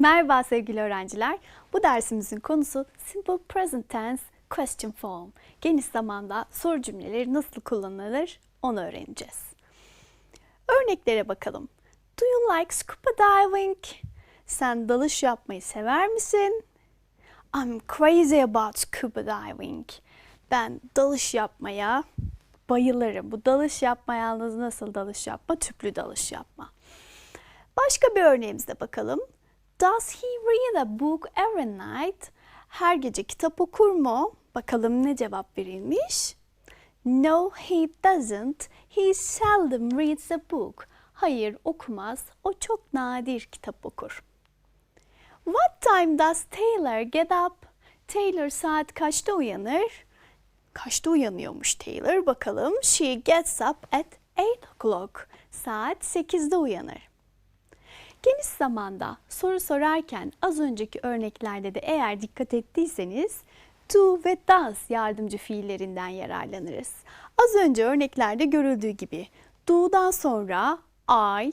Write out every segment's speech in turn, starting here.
Merhaba sevgili öğrenciler. Bu dersimizin konusu Simple Present Tense Question Form. Geniş zamanda soru cümleleri nasıl kullanılır onu öğreneceğiz. Örneklere bakalım. Do you like scuba diving? Sen dalış yapmayı sever misin? I'm crazy about scuba diving. Ben dalış yapmaya bayılırım. Bu dalış yapma yalnız nasıl dalış yapma? Tüplü dalış yapma. Başka bir örneğimize bakalım. Does he read a book every night? Her gece kitap okur mu? Bakalım ne cevap verilmiş? No, he doesn't. He seldom reads a book. Hayır, okumaz. O çok nadir kitap okur. What time does Taylor get up? Taylor saat kaçta uyanır? Kaçta uyanıyormuş Taylor? Bakalım. She gets up at 8 o'clock. Saat 8'de uyanır. Geniş zamanda soru sorarken az önceki örneklerde de eğer dikkat ettiyseniz do ve does yardımcı fiillerinden yararlanırız. Az önce örneklerde görüldüğü gibi do'dan sonra I,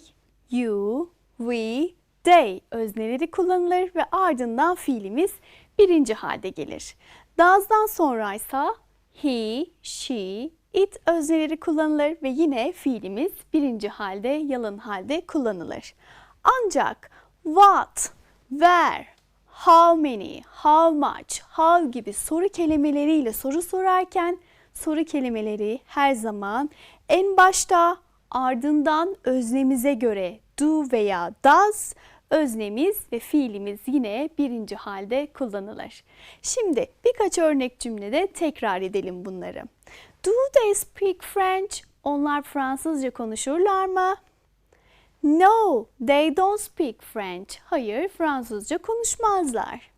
you, we, they özneleri kullanılır ve ardından fiilimiz birinci halde gelir. Does'dan sonra ise he, she, it özneleri kullanılır ve yine fiilimiz birinci halde, yalın halde kullanılır. Ancak what, where, how many, how much, how gibi soru kelimeleriyle soru sorarken soru kelimeleri her zaman en başta ardından öznemize göre do veya does öznemiz ve fiilimiz yine birinci halde kullanılır. Şimdi birkaç örnek cümlede tekrar edelim bunları. Do they speak French? Onlar Fransızca konuşurlar mı? No, they don't speak French. Hayır, Fransızca konuşmazlar.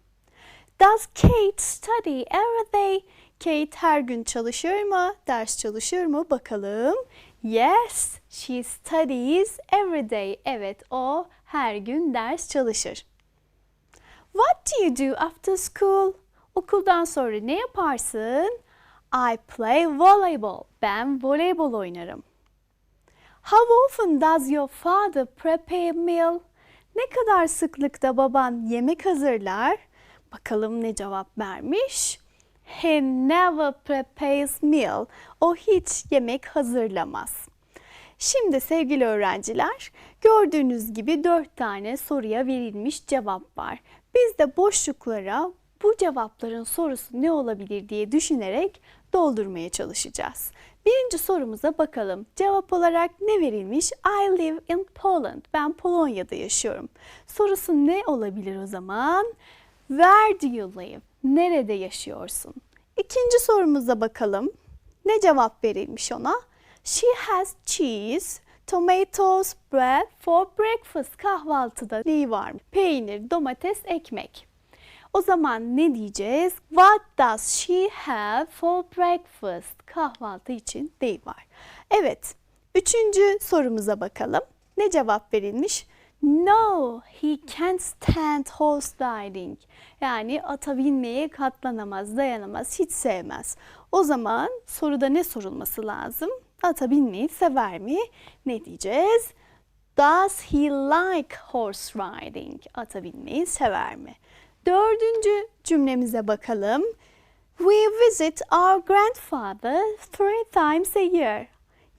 Does Kate study every day? Kate her gün çalışır mı? Ders çalışır mı? Bakalım. Yes, she studies every day. Evet, o her gün ders çalışır. What do you do after school? Okuldan sonra ne yaparsın? I play volleyball. Ben voleybol oynarım. How often does your father prepare meal? Ne kadar sıklıkta baban yemek hazırlar? Bakalım ne cevap vermiş? He never prepares meal. O hiç yemek hazırlamaz. Şimdi sevgili öğrenciler, gördüğünüz gibi dört tane soruya verilmiş cevap var. Biz de boşluklara bu cevapların sorusu ne olabilir diye düşünerek doldurmaya çalışacağız. Birinci sorumuza bakalım. Cevap olarak ne verilmiş? I live in Poland. Ben Polonya'da yaşıyorum. Sorusu ne olabilir o zaman? Where do you live? Nerede yaşıyorsun? İkinci sorumuza bakalım. Ne cevap verilmiş ona? She has cheese, tomatoes, bread for breakfast. Kahvaltıda neyi var? Peynir, domates, ekmek. O zaman ne diyeceğiz? What does she have for breakfast? Kahvaltı için neyi var? Evet, üçüncü sorumuza bakalım. Ne cevap verilmiş? No, he can't stand horse riding. Yani ata binmeye katlanamaz, dayanamaz, hiç sevmez. O zaman soruda ne sorulması lazım? Ata binmeyi sever mi? Ne diyeceğiz? Does he like horse riding? Ata binmeyi sever mi? Dördüncü cümlemize bakalım. We visit our grandfather three times a year.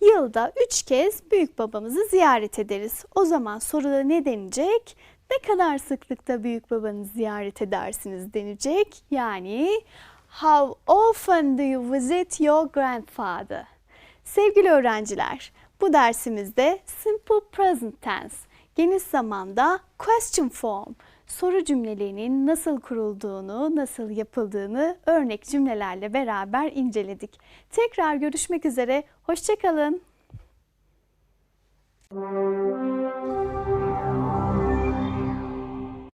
Yılda üç kez büyük babamızı ziyaret ederiz. O zaman soruda ne denecek? Ne kadar sıklıkta büyük babanızı ziyaret edersiniz denecek. Yani how often do you visit your grandfather? Sevgili öğrenciler, bu dersimizde simple present tense, geniş zamanda question form, soru cümlelerinin nasıl kurulduğunu, nasıl yapıldığını örnek cümlelerle beraber inceledik. Tekrar görüşmek üzere, hoşçakalın.